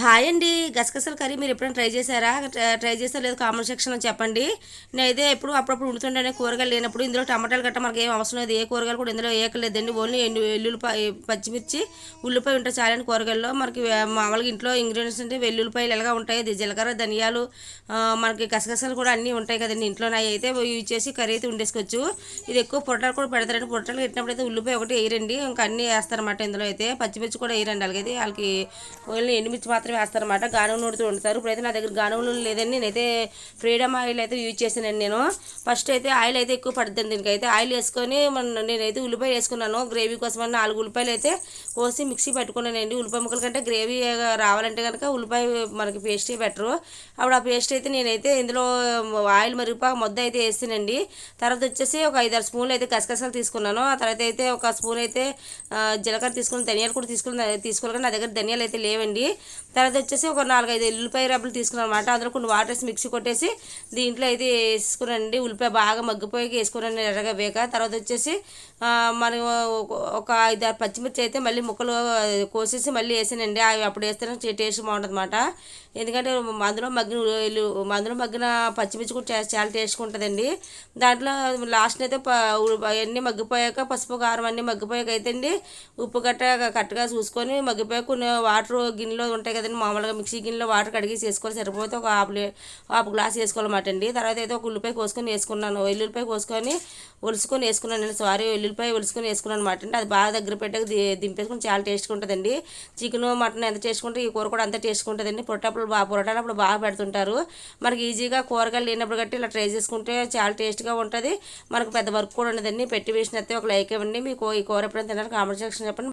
Hi అండి. గసగసాల curry మీరు ఎప్పుడైనా ట్రై చేశారా? ట్రై- ట్రై చేస్తారో లేదో కామెంట్ సెక్షన్లో చెప్పండి. నేనైతే ఎప్పుడు అప్పుడప్పుడు ఉండుతుండే కూరగాయలు లేనప్పుడు ఇందులో టమాటాలు గట్ట మనకి ఏం అవసరం లేదు. ఏ కూరగాయలు కూడా ఇందులో ఏకలేదండి ఓన్లీ ఎండు వెల్లుల్లిపాయ పచ్చిమిర్చి ఉల్లిపాయ ఉంటే చాలని కూరగాయల్లో. మనకి మామూలుగా ఇంట్లో ఇంగ్రీడియంట్స్ అంటే వెల్లుల్లిపాయలు ఎలాగా ఉంటాయి ఇది జీలకర్ర ధనియాలు మనకి గసగసాలు కూడా అన్నీ ఉంటాయి కదండి ఇంట్లో అవి అయితే యూజ్ చేసి కర్రీ అయితే ఉండేసుకోవచ్చు ఇది ఎక్కువ పొట్టాలు కూడా పెడతారండి. పొట్టాలు పెట్టినప్పుడు అయితే ఉల్లిపాయ ఒకటి వేయరండి. ఇంకా అన్నీ వేస్తారన్నమాట ఇందులో అయితే. పచ్చిమిర్చి కూడా వేయరండి. అలాగైతే వాళ్ళకి ఓన్లీ ఎండుమిర్చి మాత్రం మాత్రమే వేస్తారన్నమాట. గానుగ నూనెతో వండుతారు. ఇప్పుడైతే నా దగ్గర గానుగ నూనె లేదండి నేనైతే ఫ్రీడమ్ ఆయిల్ అయితే యూజ్ చేశానండి నేను. ఫస్ట్ అయితే ఆయిల్ అయితే ఎక్కువ పడుతుంది దీనికైతే ఆయిల్ వేసుకొని మన నేనైతే ఉల్లిపాయ వేసుకున్నాను. గ్రేవీ కోసం నాలుగు ఉల్లిపాయలు అయితే కోసి మిక్సీ పెట్టుకున్నానండి. ఉల్లిపాయ ముక్కల కంటే గ్రేవీ రావాలంటే కనుక ఉల్లిపాయ మనకి పేస్ట్ బెటరు అప్పుడు ఆ పేస్ట్ అయితే నేనైతే ఇందులో ఆయిల్ మరిగిపోక ముద్ద అయితే వేస్తానండి. తర్వాత వచ్చేసి ఒక ఐదారు స్పూన్లు అయితే గసగసాలు తీసుకున్నాను. ఆ తర్వాత అయితే ఒక స్పూన్ అయితే జీలకర్ర తీసుకుని ధనియాలు కూడా తీసుకుని తీసుకోవాలి కానీ నా దగ్గర ధనియాలు అయితే లేవండి. తర్వాత వచ్చేసి ఒక నాలుగైదు ఉల్లిపాయ రబ్బలు తీసుకున్నాను అనమాట అందులో కొన్ని వాటర్ వేసి మిక్సీ కొట్టేసి దీంట్లో అయితే వేసుకున్నానండి ఉల్లిపాయ బాగా మగ్గిపోయి వేసుకున్నాను ఎర్రగా వేక తర్వాత వచ్చేసి మనం ఒక- ఒక ఐదు ఆరు పచ్చిమిర్చి అయితే మళ్ళీ ముక్కలు కోసేసి మళ్ళీ వేసానండి. అవి అప్పుడు వేస్తేనే టేస్ట్ బాగుంటుంది అనమాట ఎందుకంటే అందులో మగ్గిన మందులో అందులో మగ్గిన పచ్చిమిర్చి కూడా చాలా టేస్ట్గా ఉంటుందండి. దాంట్లో లాస్ట్ అయితే అవన్నీ మగ్గిపోయాక పసుపు కారం అన్నీ మగ్గిపోయాక అయితే అండి ఉప్పు గట్ట కరెక్ట్గా చూసుకొని మగ్గిపోయాక కొన్ని వాటర్ గిన్నెలో ఉంటాయి కదా కదండి మామూలుగా మిక్సీ గిన్నెలో వాటర్ కడిగి వేసుకోవాలి సరిపోతే ఒక హాఫ్ హాఫ్ గ్లాస్ వేసుకోవాలన్నమాట అండి. తర్వాత అయితే ఒక ఉల్లిపాయ కోసుకొని వేసుకున్నాను. ఎల్లుల్లిపాయ కోసుకొని ఒలుసుకొని వేసుకున్నాను నేను. సారీ వెల్లుల్లిపాయ ఒలుసుకొని వేసుకున్నాను అనమాట అండి. అది బాగా దగ్గర పెట్టాక దింపేసుకుని దింపేసుకొని చాలా టేస్ట్గా ఉంటుందండి. చికెన్ మటన్ ఎంత చేసుకుంటే ఈ కూర కూడా అంత టేస్ట్గా ఉంటుందండి. పొట్టప్పుడు బాగా పొరటాలు అప్పుడు బాగా పెడుతుంటారు. మనకి ఈజీగా కూరగాయలు లేనప్పుడు గట్టి ఇలా ట్రై చేసుకుంటే చాలా టేస్ట్గా ఉంటుంది. మనకు పెద్ద వర్క్ కూడా ఉండదండి. పెట్టి వేసిన ఒక లైక్ ఇవ్వండి. మీకు ఈ కూర ఎప్పుడైనా తినడానికి కామెంట్ సెక్షన్ చెప్పండి.